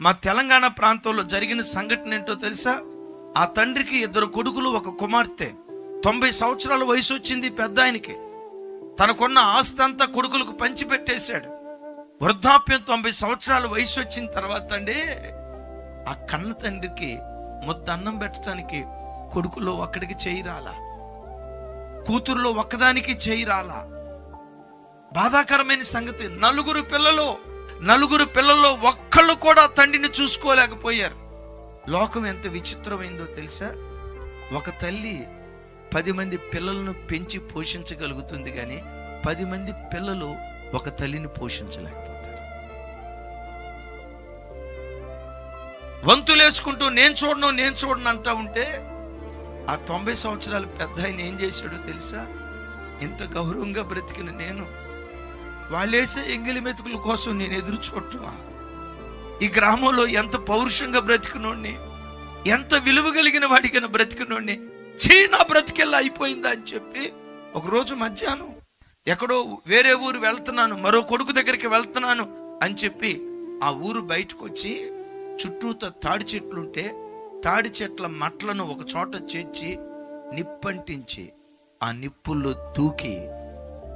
మా తెలంగాణ ప్రాంతంలో జరిగిన సంఘటన ఏంటో తెలుసా? ఆ తండ్రికి ఇద్దరు కొడుకులు ఒక కుమార్తె. తొంభై సంవత్సరాల వయసు వచ్చింది పెద్ద ఆయనకి. తనకున్న ఆస్తి అంతా కొడుకులకు పంచిపెట్టేశాడు. వృద్ధాప్యం తొంభై సంవత్సరాల వయసు వచ్చిన తర్వాత అండి ఆ కన్న తండ్రికి ముద్ద అన్నం పెట్టడానికి కొడుకులో ఒక్కడికి చేయి రాలా. కూతురులో ఒక్కదానికి చేయి రాలా. బాధాకరమైన సంగతి నలుగురు పిల్లలు నలుగురు పిల్లల్లో ఒక్క ఒక్కళ్ళు కూడా తండ్రిని చూసుకోలేకపోయారు. లోకం ఎంత విచిత్రమైందో తెలుసా? ఒక తల్లి పది మంది పిల్లలను పెంచి పోషించగలుగుతుంది కానీ పది మంది పిల్లలు ఒక తల్లిని పోషించలేకపోతారు. వంతులేసుకుంటూ నేను చూడను నేను చూడను అంటా ఉంటే ఆ తొంభై సంవత్సరాల పెద్ద ఆయన ఏం చేశాడో తెలుసా? ఇంత గౌరవంగా బ్రతికిన నేను. వాళ్ళేసే ఎంగిలి మెతుకుల కోసం నేను ఎదురు చూడటమా? ఈ గ్రామంలో ఎంత పౌరుషంగా బ్రతికినోడిని ఎంత విలువ కలిగిన వాడికైన బ్రతికినోడిని చీ నా బ్రతికెల్లా అయిపోయిందా అని చెప్పి ఒకరోజు మధ్యాహ్నం ఎక్కడో వేరే ఊరు వెళ్తున్నాను మరో కొడుకు దగ్గరికి వెళ్తున్నాను అని చెప్పి ఆ ఊరు బయటకు వచ్చి చుట్టూతో తాడి చెట్లుంటే తాడి చెట్ల మట్లను ఒక చోట చేర్చి నిప్పంటించి ఆ నిప్పుల్లో దూకి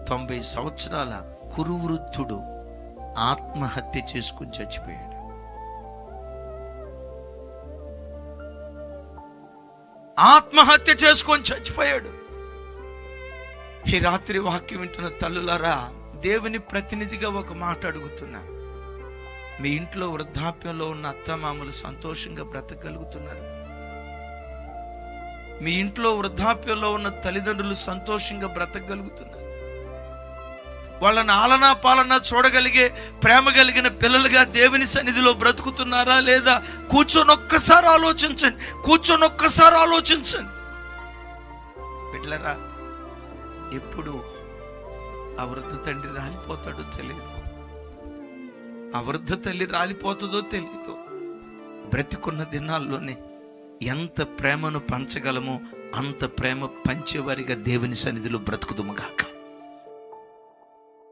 తొంభై సంవత్సరాల కురువృద్ధుడు ఆత్మహత్య చేసుకుని చచ్చిపోయాడు. ఆత్మహత్య చేసుకొని చచ్చిపోయాడు. ఈ రాత్రి వాక్యం వింటున్న తల్లులారా దేవుని ప్రతినిధిగా ఒక మాట అడుగుతున్నా. మీ ఇంట్లో వృద్ధాప్యంలో ఉన్న అత్తమామలు సంతోషంగా బ్రతకగలుగుతున్నారు. మీ ఇంట్లో వృద్ధాప్యంలో ఉన్న తల్లిదండ్రులు సంతోషంగా బ్రతకగలుగుతున్నారు. వాళ్ళని ఆలనా పాలన చూడగలిగే ప్రేమ కలిగిన పిల్లలుగా దేవుని సన్నిధిలో బ్రతుకుతున్నారా లేదా? కూర్చొని ఒక్కసారి ఆలోచించండి. కూర్చొని ఒక్కసారి ఆలోచించండి. బిడ్డలరా ఎప్పుడు ఆ వృద్ధ తండ్రి రాలిపోతాడో తెలియదు ఆ వృద్ధ తల్లి రాలిపోతుందో తెలియదు బ్రతికున్న దినాల్లోనే ఎంత ప్రేమను పంచగలమో అంత ప్రేమ పంచేవారిగా దేవుని సన్నిధిలో బ్రతుకుదుము గాక.